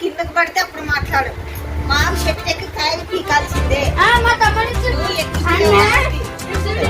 కిందకు పడితే అప్పుడు మాట్లాడు. మామ చెట్టు ఎక్కి కాయలు పీకాల్సిందే. ఆ, మా తమ్ముడు చూడు. నువ్వు ఎక్కి అన్న, పీకాల్సింది.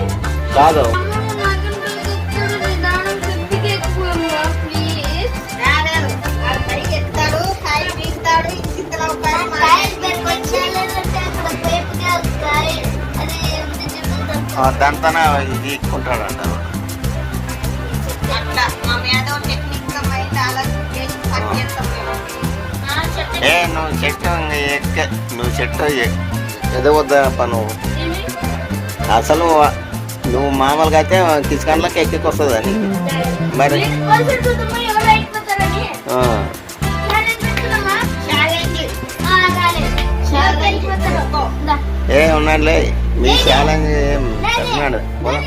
ఏ నువ్వు చెట్టు ఎక్క. నువ్వు చెట్టు పను ఏమి? అసలు నువ్వు మామూలుగా అయితే కిచకండ్లకి ఎక్కి వస్తుందా నీకు? మరి. ఏ ఉన్నాడులే. మీ ఛాలెంజ్ ఏం లేదు. చెప్పినాడు పోదాం.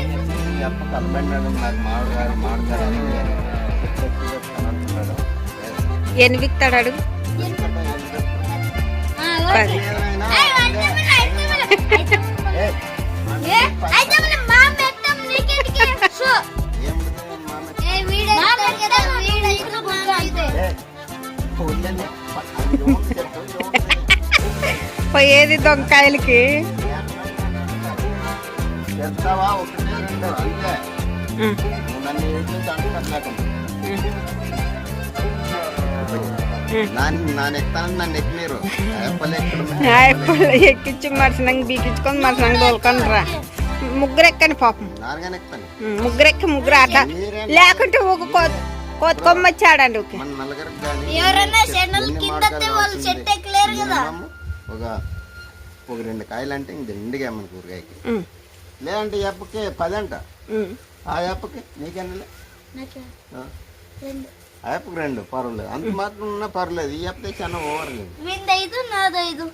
పది. ఏ, ఏ? ఏ. ఏ, పోయేది దొంగకాయలకి చేస్తావా ఒకటే రెండు అంతే నన్ను అంటున్నట్లేకుండా ఎక్కించి మరుసనంగా బీకించుకొని మరుసనంగా తోలుకొని రా ముగ్గురు ఎక్కని పాపం ముగ్గురు ఎక్కి ముగ్గురు ఆట లేకుంటే ఒక కోత కోత కొమ్మ వచ్చాడండి ఒక ఒక రెండు కాయలు అంటే ఇంక రెండుగా మన కూరగాయకి. లేదంటే ఈ అప్పకి పది అంట ఉం. ఆ అప్పకి నీకెన్నలే ఆ రెండు. పర్వాలేదు. అంత మాత్రం ఉన్నా పర్లేదు ఈ అప్పకి చాలా ఓవర్ లేదు వీంది ఐదు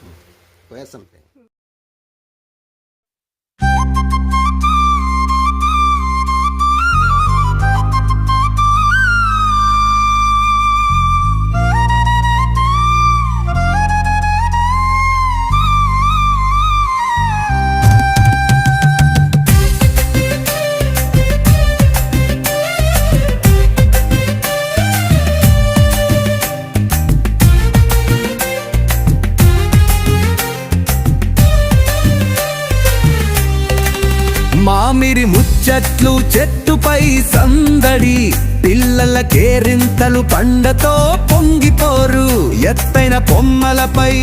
చెట్టుపై సందడి పిల్లల కేరింతలు పండతో పొంగిపోరు. ఎత్తైన పొమ్మలపై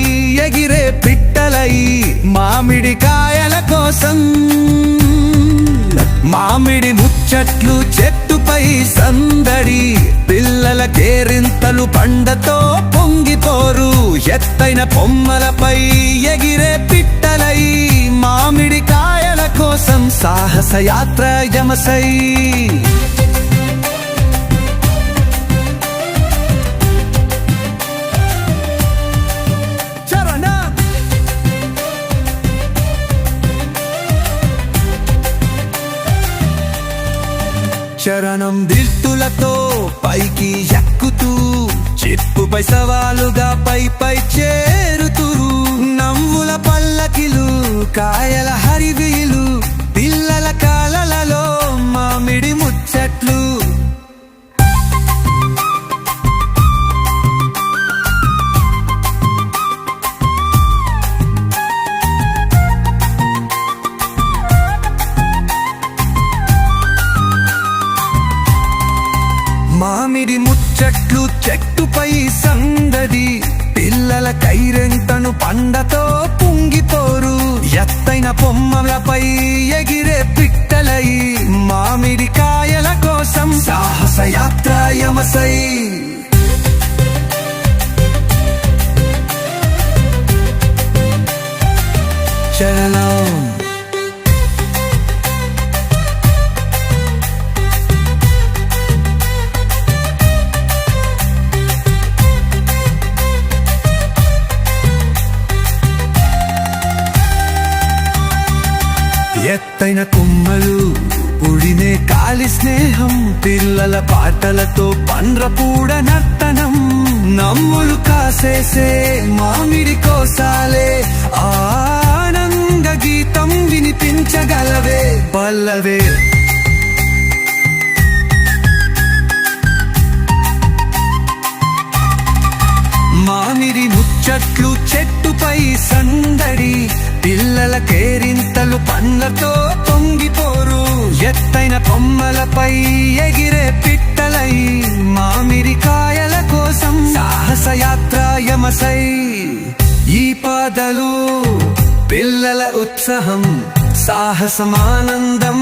ఎగిరే పిట్టలై మామిడి కాయల కోసం. మామిడి ముచ్చట్లు చెట్టుపై సందడి పిల్లల కేరింతలు పండతో పొంగిపోరు. ఎత్తైన పొమ్మలపై ఎగిరే పిట్టలై మామిడికాయ సాహస యాత్ర యమసై. చరణ. దిల్తులతో పైకి ఎక్కుతూ చిప్పుపై సవాలుగా పై పై చేరుతురు. నవ్వుల పల్లకిలు కాయల హరివీలు పిల్లల కాలలలో మామిడి ముచ్చట్లు యమసై చరణం ఎత్తైన కొమ్మలు పుడినే కాలి స్నేహం పిల్లల పాటలతో పండ్రపూడ నర్తనం. నమ్ములు కాసేసే మామిడి కోసాలే ఆనంద గీతం వినిపించగలవే పల్లవే. మామిడి ముచ్చట్లు చెట్టుపై సందడి పిల్లల కేరింతలు పండ్లతో పొంగిపోరు. ఎత్తైన కొమ్మలపై ఎగిరే పిట్టలై మామిడికాయల కోసం సాహసయాత్ర యమసై. ఈ పాదలు పిల్లల ఉత్సాహం సాహసమానందం.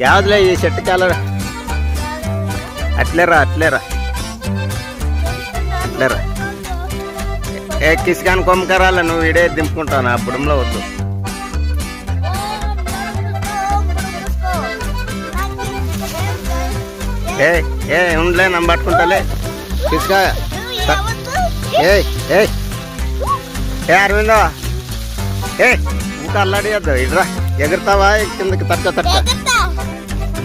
యావద్లే ఈ చెట్టుకి అలర్ అట్లేరా అట్లేరా. అట్లేరా. ఏ కిస్కాన్ కొమ్మకరాల నువ్వు ఇడే దింపుకుంటాను? ఆ బుడంలో వద్దు. ఏ ఏ ఉండలే నన్ను పట్టుకుంటాలే. కిస్కా ఏ ఏ. ఏ అరవిందో. ఏ ఇంకా అల్లాడియద్దు. ఇడ్రా ఎగురుతావా? కిందకి తట్ట తట్ట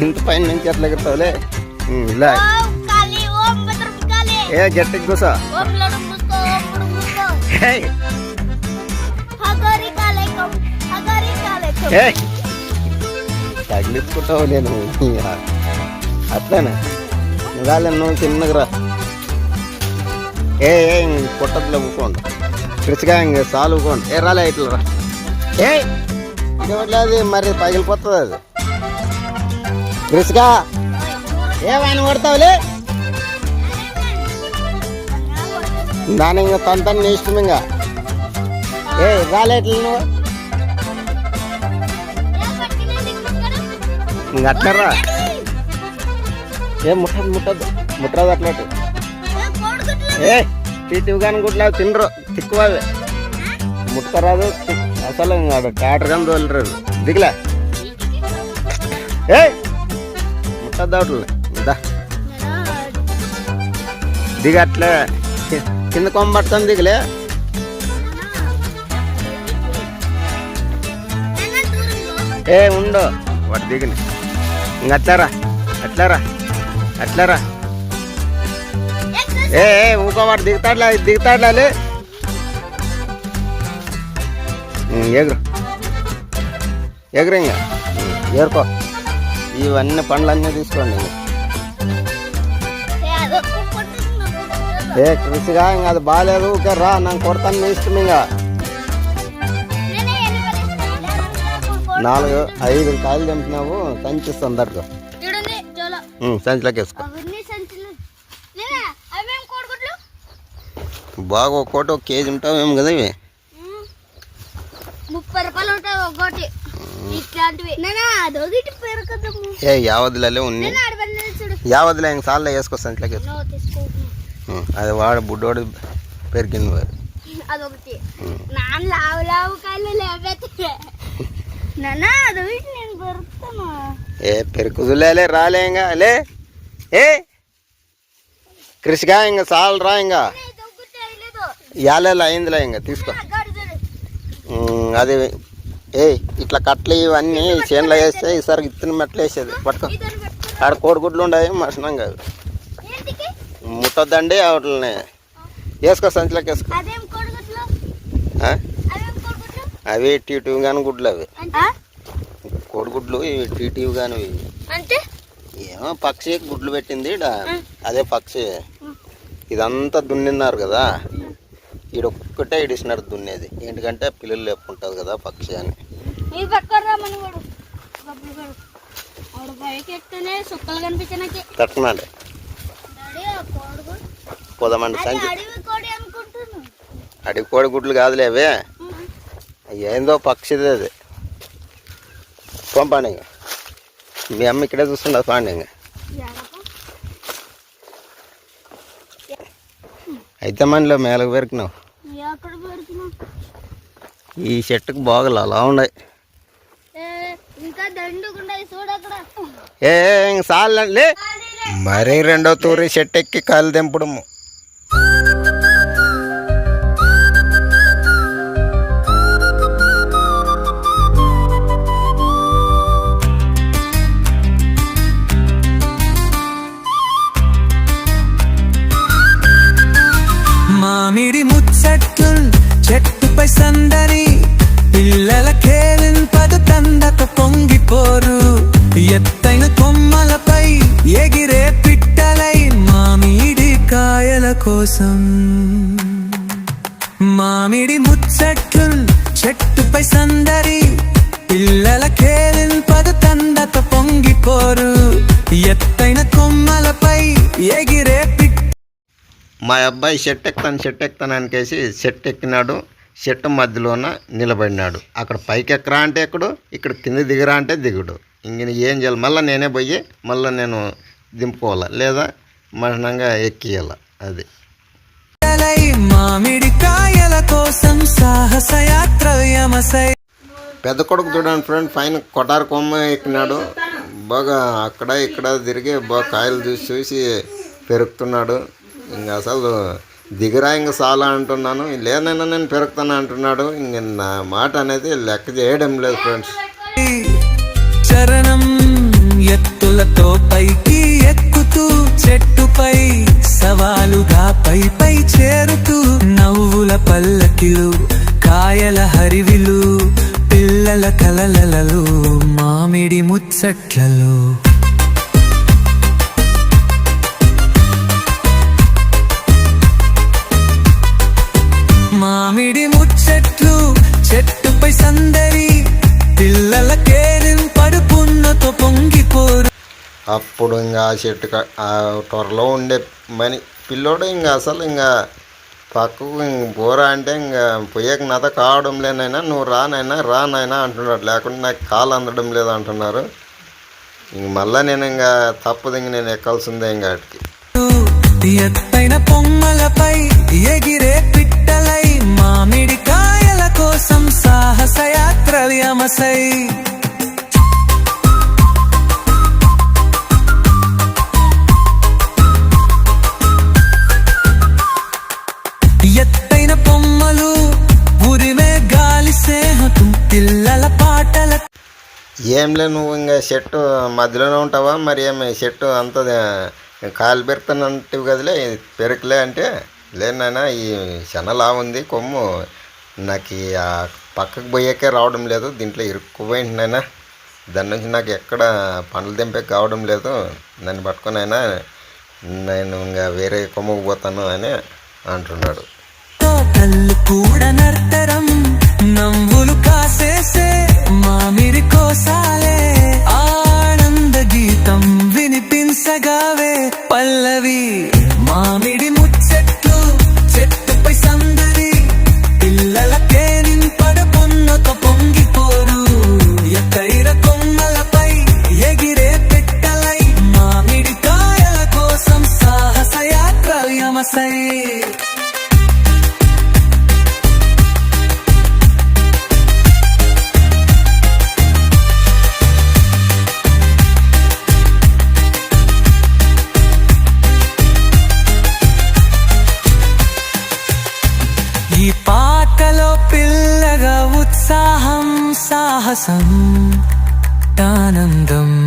ఇంత పైన నుంచి ఎట్లా ఎగురుతావులే? ఇలా. ఏ గట్టికి కూసో. తగిలించుకుంటావు నేను. అట్లనే. నువ్వు నువ్వు చిన్నగా ఏ ఏ పుట్టద్దులో ఊకోండి కృషిగా ఇంక సాలు ఊకోండి ఏ రాలే ఇట్లా రా. ఏ. ఇది అది? మరి పగిలిపోతుంది అది. కృషిగా ఏమైనా కొడతావులే? దాని ఇంకా తన తన ఇష్టం ఇంకా. ఏ రాలేట్లు నువ్వు. ఇంక అట్లరా? ఏ ముట్టదు ముట్టదు ముట్టదు అట్లాంటి ఏ టీటీవ్ కానీ గుడ్లా తినరు తిక్కువ అవి. ముట్టరాదు అసలు ఇంకా టాటర్ కానీ తోలరాదు. దిగులే. ఏ దిగట్లే. కింద కొమ్మ దిగలే. ఏ ఉండు. వాడు దిగిన. ఇంక అట్లారా. అట్లారా. అట్లారా. ఏ ఏ ఊకో వాడు దిగుతాడులే దిగుతాడులే ఎగురు. ఎగురు ఇంకా. ఏరుకో. ఇవన్నీ పండ్లన్నీ తీసుకోండి. ఇంక. ఏ కృషిగా ఇంకా అది బాగాలేదు ఊకే రా నాకు కొడతాను మీ ఇష్టం ఇంకా. నాలుగు ఐదు కాయలు తెంపినావు సంచిస్తాను జోలో. సంచిలోకి వేసుకో. బాగా ఒక కోట ఒక కేజీ ఉంటావేమో కదా ఇవి. ముప్పై రూపాయలు ఉంటాయి ఒకటి ఏ యావద్దులే ఉన్నాయి నేను అడవన్నీ చూడు. యావద్దులే ఇంక సార్లే వేసుకో సంచిలోకి వేసుకో నువ్వు తీసుకో ఉం, అది వాడు బుడ్డోడు పెరిగింది వాడు. అదొకటి. నాన్న లావు లావు కాయలు లేకపోతే నాన్న అదొకటి నేను పెరుగుతాను. ఏ పెరుకుదులే రాలే ఇంకా లే. ఏ కృషిగా ఇంకా చాలు రా ఇంకా. యాలేలా అయిందిలే ఇంకా తీసుకో. అది ఏ ఇట్లా కట్లు ఇవన్నీ చేనులో వేస్తే ఈసారి ఇత్తనం మెట్లు వేసేది. పట్టుకో. ఆడ కోడిగుడ్లు ఉండవు మసనం కాదు. ముట్టొద్దండి వాటిని వేసుకో సంచిలోకి వేసుకో. అవి టీటీవ్ గాని గుడ్లు అవి. కోడిగుడ్లు ఇవి టీటీవ్ గాని ఇవి ఏమో పక్షి గుడ్లు పెట్టింది అదే పక్షి. ఇదంతా దున్నిన్నారు కదా. ఈడ ఒక్కటే ఇడిసినారు దున్నేది. ఎందుకంటే పిల్లలు లేపుకుంటుంది కదా పక్షి అని. కోడిగుడ్డు పోదామండి సంచి. అడవి కోడి అనుకుంటున్నాను. అడిగి కోడి గుడ్లు కాదులే అవే. ఏందో పక్షిది అది. పంపండి ఇంకా. మీ అమ్మ ఇక్కడే చూస్తుండదు పాండి ఇంకా. అయితే మనలో మేలకు పెరికినావు ఈ చెట్టుకు బాగులు అలా ఉన్నాయి. ఏ, చాలండి మరీ రెండో తూరి చెట్టు ఎక్కి కాలు తెంపడము మామిడి ముచ్చట్లు చెట్టుపై సందడి పిల్లల కేలింపదు తందక పొంగిపోరు ఎత్తైన కొమ్మలపై ఎగిరే పిట్టలై మామిడి కాయల కోసం. మామిడి ముచ్చట్లు చెట్టుపై సందడి పిల్లల కేలింపదు తందక పొంగిపోరు ఎత్తైన కొమ్మలపై ఎగి మా అబ్బాయి చెట్టు ఎక్కుతాను చెట్టు ఎక్కుతాను అనికేసి చెట్టు ఎక్కినాడు. చెట్టు మధ్యలోన నిలబడినాడు. అక్కడ పైకి ఎక్కరా అంటే ఎక్కడు ఇక్కడ కింద దిగరా అంటే దిగుడు. ఇంక ఏం చేయాలి? మళ్ళీ నేనే పోయి మళ్ళీ నేను దింపుకోవాలి? లేదా మరణంగా ఎక్కియాల? అది. పిట్టలై మామిడి కాయల కోసం సాహసయాత్ర పెద్ద కొడుకు చూడండి ఫ్రెండ్ పైన కొటారు కొమ్మ ఎక్కినాడు. బాగా అక్కడ ఇక్కడ తిరిగి బాగా కాయలు చూసి చూసి పెరుగుతున్నాడు. ఇంకా అసలు దిగిరా ఇంక చాలా అంటున్నాను. లేనైనా నేను పెరుగుతాను అంటున్నాడు. ఇంక నా మాట అనేది లెక్క చేయడం లేదు ఫ్రెండ్స్. చరణం ఎత్తులతో పైకి ఎక్కుతూ చెట్టుపై సవాలుగా పై పై చేరుతూ నవ్వుల పల్లకిలు కాయల హరివిలు పిల్లల కలలలు మామిడి ముచ్చట్లలో. అప్పుడు ఇంకా ఆ చెట్టు ఆ త్వరలో ఉండే మని. పిల్లోడు ఇంకా అసలు ఇంకా పక్కకు ఇంక పోరా అంటే ఇంకా పోయాక నాతో కావడం లేనైనా నువ్వు రానైనా రానైనా అంటున్నాడు. లేకుంటే నాకు కాలు అందడం లేదు అంటున్నారు. ఇంక మళ్ళీ నేను ఇంకా తప్పదు ఇంక నేను ఎక్కాల్సిందే ఇంకా వాటికి ఎత్తైన పొమ్మలపై ఎగిరే పిట్టలై మామిడి కాయల కోసం సాహస యాత్ర ఎత్తైన ఏంలే నువ్వు ఇంకా చెట్టు మధ్యలోనే ఉంటావా? మరి ఏమి చెట్టు అంత కాలు పెరుకుతానంటివి కదలే పెరకలే అంటే లేనైనా ఈ శనలా ఉంది కొమ్ము. నాకు ఈ ఆ పక్కకు పోయాకే రావడం లేదు దీంట్లో ఇరుక్కుపోయింటునైనా దాని నుంచి నాకు ఎక్కడ పండ్లు దింపే కావడం లేదు. నన్ను పట్టుకొని అయినా నేను ఇంకా వేరే కొమ్మకు పోతాను అని అంటున్నాడు. కూడా నర్తరం నవ్వులు కాసేసే మామిడి కోసాలే. ఆ ఆనందం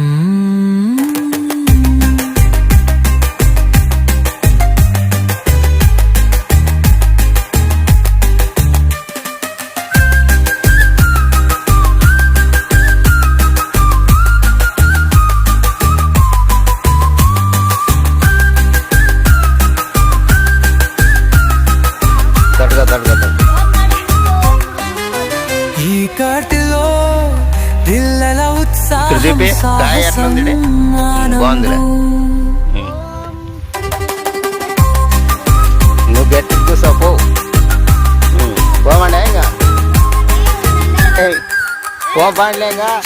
పోపాండిలే ఇంకా చెట్టి చౌతులతో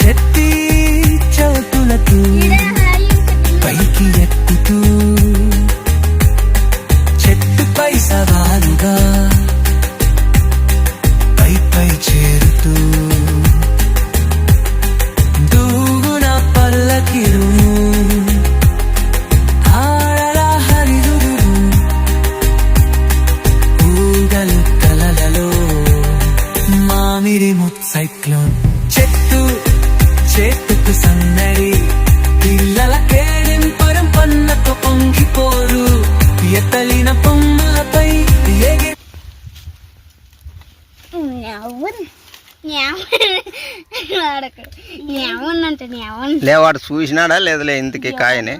న్యావన్ అంటే న్యావన్ లే వాడు చూసినాడా లేదులే ఇంతకి కాయని?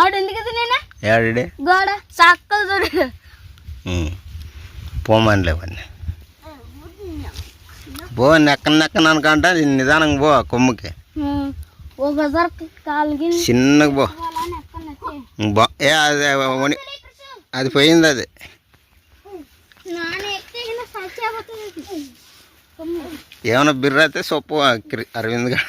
ఆడు ఎందుకు నేనా? ఏడే గోడ చక్కలు చూడు. పోమని లేవన్నీ పో నెక్క నెక్కన అనుకుంటా నిదానంగా పో కొమ్ముకి. చిన్నగా పో. బా ఏ అది అది పోయింది అది. ఏమైనా బిర్ర అయితే సొప్పు అరవింద్ గారు.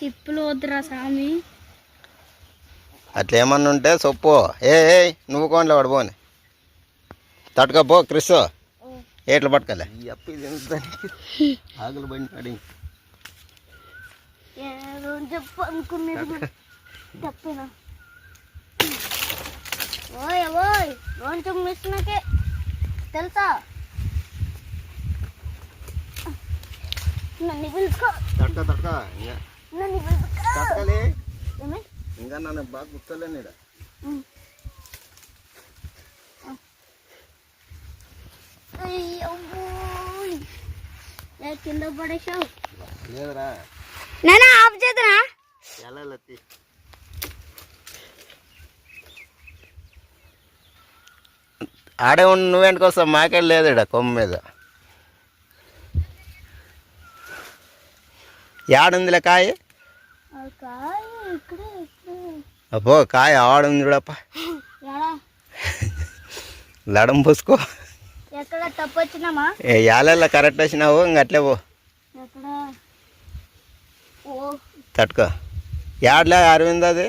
తిప్పులు వద్దురా స్వామి అట్లా ఏమన్నా ఉంటే సొప్పు. ఏ ఏ నువ్వు కోండి వాడు పోని. తట్టుక పో క్రిస్ ఏట్లు పట్టుకోలే. ఈ అప్పు ఇది ఎంత? ఆకులు బండి చెప్పు చెప్పిన ఓయ్ ఓయ్ కొంచెం మిస్నకే. తెలుసా? నన్ను పిలుచుకో. తట్టుక ఇంకా నన్ను పిలుచుకో. ఏమి? ఇంకా నన్ను బాగా గుర్తలేను. ఏ కింద పడేసావు లేదురా. నేను ఆఫ్ చేతున్నా ఎలా ఆడే ఉండి నువ్వేంటికి వస్తావు మాకే లేదు కొమ్మ మీద. యాడుందిలే కాయ? అబ్బో కాయ ఆడుంది చూడప్ప. లడం పూసుకో. ఎక్కడ తప్పు వచ్చినామా? ఏ యాలెల్లా కరెక్ట్ వచ్చినావు ఇంక అట్లే పో. తట్టుకో. యాడ్లే అరవింద్ అది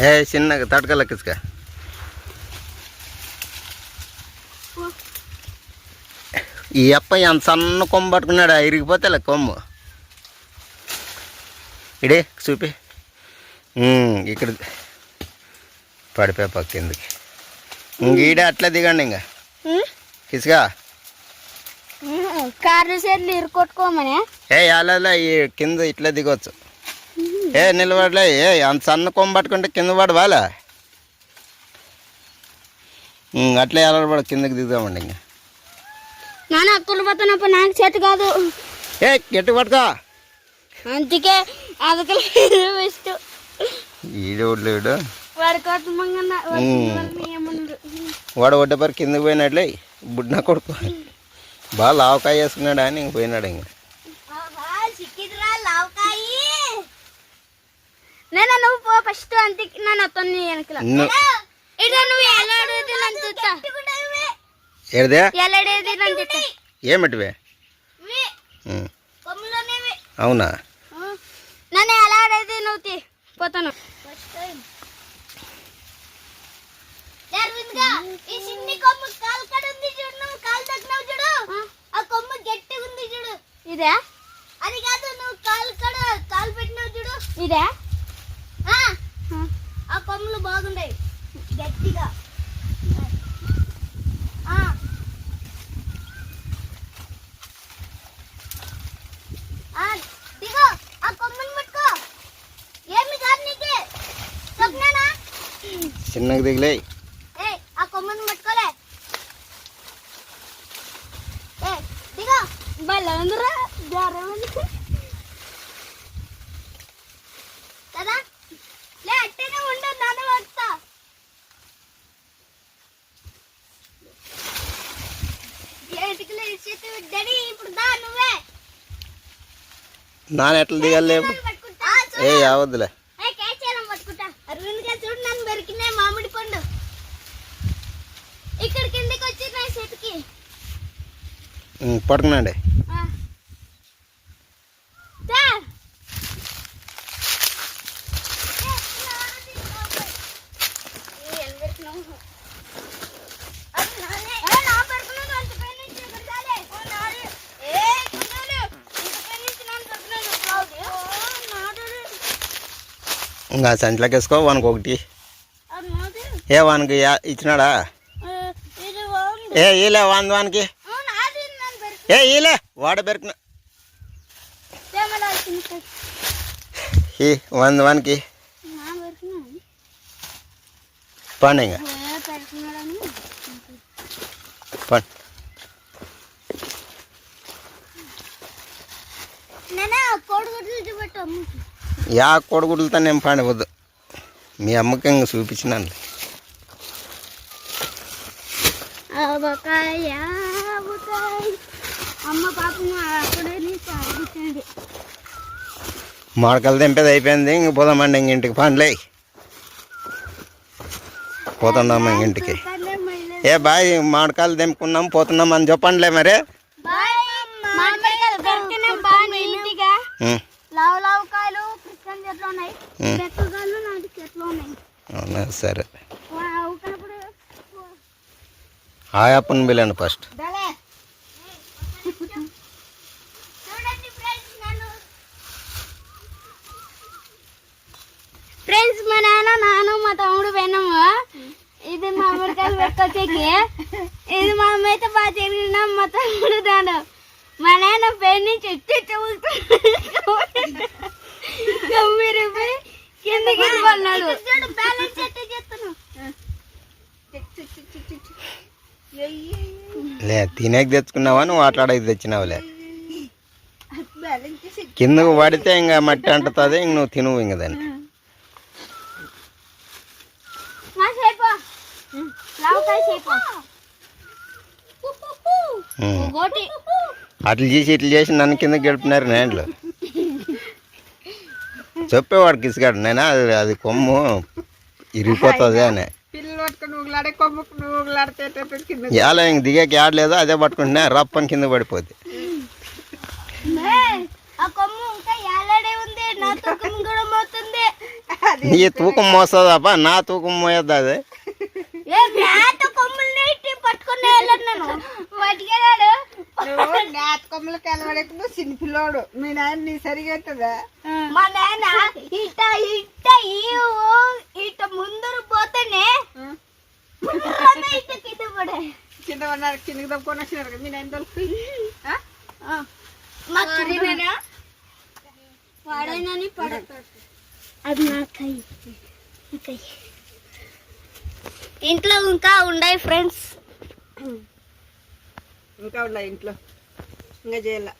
ఏ చిన్నగా తట్టుకల కిసుక ఈ అప్ప ఎంత సన్న కొమ్మ పట్టుకున్నాడు ఇరిగిపోతే కొమ్ము. ఇడే చూపి. ఇక్కడ పడిపోయి పక్క ఇంక ఈడే అట్లా దిగండి ఇంకా. కిసుగా ఉమ్, కార్లు సేర్లు ఇరుకొట్టుకోమనే ఏ అలా ఈ కింద ఇట్లా దిగొచ్చు. ఏ నిలబడలే. ఏ అంత సన్న కొమ్మ పట్టుకుంటే కింద పడవాలా అట్లే ఎలాడబడ కిందకి దిగుదామండి ఇంకా. నాన్న అక్కలు పోతున్నప్పుడు నాకు చేతి కాదు. ఏ గట్టి పట్టుకో. అందుకే అదకలు ఇష్టం ఈడోడు వాడి కోసం మంగన్న ఉమ్. ఏమన్నారు వాడు ఒడ్డపరి కిందకి పోయినట్లే. బుడ్న కొడుకు. బాగా లావకాయ వేసుకున్నాడు అని ఇంక పోయినాడు ఇంక సిక్కిదిరా లావకాయి నేను నువ్వు పో ఫస్ట్ అంతే నన్ను వెనకల. ఇట్లా నువ్వు ఎలాడేది నన్ను చూస్తా. ఏడిదే? ఎలాడేది నన్ను చూస్తా. ఏమిటివే ఉమ్, అవునా? నన్ను ఎలాడేది నువ్వు పోతాను ఈ చిన్ని కొమ్ము కాలు కడ ఉంది చూడు నువ్వు కాలు తగ్గినావు చూడు ఆ కొమ్ము గట్టిగా ఉంది చూడు ఇదే అది కాదు నువ్వు కాలు కడ కాలు పెట్టినావు చూడు ఇదే ఆ కొమ్ములు బాగున్నాయి గట్టిగా ఆ. ఆ, దిగో ఆ కొమ్మని పట్టుకో ఏమి కాదు నీకే చెప్పినానా చిన్నగా దిగులే. ఏ ఆ కొమ్మని పట్టుకోలే ఏ దిగో. బలందరా కదా? లే అట్టేనే ఉండు నాన్న ఇచ్చేసి డాడీ ఇప్పుడు దా నువ్వే. నాన్న ఎట్లా దిగాలి ఏ యావద్దులే ఏ కేచేలం పట్టుకుంటా అరవింద్ గారు చూడు నన్ను బెరికినాయి మామిడి పండు ఇక్కడ కిందకి వచ్చినాయి చెట్టుకి ఉమ్, పట్టుకున్నాండి ఆ. దా. ఏ, నాది లోపల. ఏ, ఎన్ని పెరికినావు? అది నాదే. ఏ, నా పెరికినాను, అంత పై నుంచి ఇక్కడ చాలే. ఓ, నాది. ఏ, కుర్రాలు, ఇంత పై నుంచి నన్ను పెరికినాను, రావుది. ఓ, నాది. ఇంకా సంచిలోకి వేసుకో వానికి ఒకటి. ఏ వానికి ఇచ్చినాడా? ఏ, ఈలే వాన్ వానికి. ఏ ఈలే వాడ బెరికిన తేమలా వచ్చింది కదా. ఈ వంద వానికి నా పెరికినాను. పండి ఇంకా ఏ, పెరికినాడని. పండి నేనే కోడిగుడ్లు చూపెట్టు అమ్మకి యా కొడుకులతో నేను పండి వద్దు మీ అమ్మకి ఇంక చూపించినాను ఆవకాయ ఆవకాయ అమ్మ పాపం అక్కడే మాడకలు తెంపేది అయిపోయింది. ఇంక పోదామండి ఇంక ఇంటికి పండ్లే పోతున్నాం ఇంక ఇంటికి. ఏ బాయ్ మాడకాయలు తెంపుకున్నాం పోతున్నాం అని చెప్పండిలే మరి. ఉమ్, లావు లావు కాయలు క్రిస్టియన్ చెట్లు ఉన్నాయి ఉమ్. చెట్లు నాటి చెట్లు ఉన్నాయి అవునా సరే అవుకనప్పుడు హాయ్ అప్పని పిల్లండి ఫస్ట్ చూడండి ఫ్రెండ్స్ నన్ను ఫ్రెండ్స్ మా నాన్న నాన్న మా తమ్ముడు పోయినాము ఇది మామిడికాయలు పెట్టుకొచ్చేకి. ఇది మా అమ్మ అయితే బాగా తిరిగినాం మా తమ్ముడు దాడు మా నాన్న పెయిన్ నుంచి తొమ్మిది కిందకి పడినాడు లే తినేకి తెచ్చుకున్నావా? నువ్వు ఆటలాడేకి తెచ్చినావులే కిందకు పడితే ఇంకా మట్టి అంటుతుంది ఇంక నువ్వు తినువు ఇంక దాన్ని. అట్లు చేసి ఇట్లు చేసి నన్ను కింద గడిపినారు నేండ్లు చెప్పేవాడు కిసిగాడు నేను? అది అది కొమ్ము. ఇరిగిపోతుంది అని. ఎలా ఇంక దిగాక ఆడలేదు అదే పట్టుకుంటున్నా. రప్పని కింద పడిపోద్ది. మే, ఆ కొమ్ము ఇంకా ఏలాడే ఉంది. నా తూకం మోస్తుందప్ప నా తూకం మోయద్దు అది ఏ మేత కొమ్ముల్ని ఇట్టి పట్టుకుని వెళ్ళను నేను పట్టుకెళ్ళాడు నువ్వు నేత కొమ్మలకి వెళ్ళబడకు నువ్వు చిన్న పిల్లోడు మీ నాయన నీ సరిగా అవుతుందా మా నాన్న ఇట ఇట ఈ ఓ ఇట ముందరు పోతేనే ఇట కింద పడే. కింద కిందకి తప్పుకొని వచ్చినారు మీ నాయన తలుపు. పడతాడు. అది నా కై. నా కై. ఇంట్లో ఇంకా ఉన్నాయి ఫ్రెండ్స్. ఇంకా ఉన్నాయి ఇంట్లో. ఇంకా చేయాల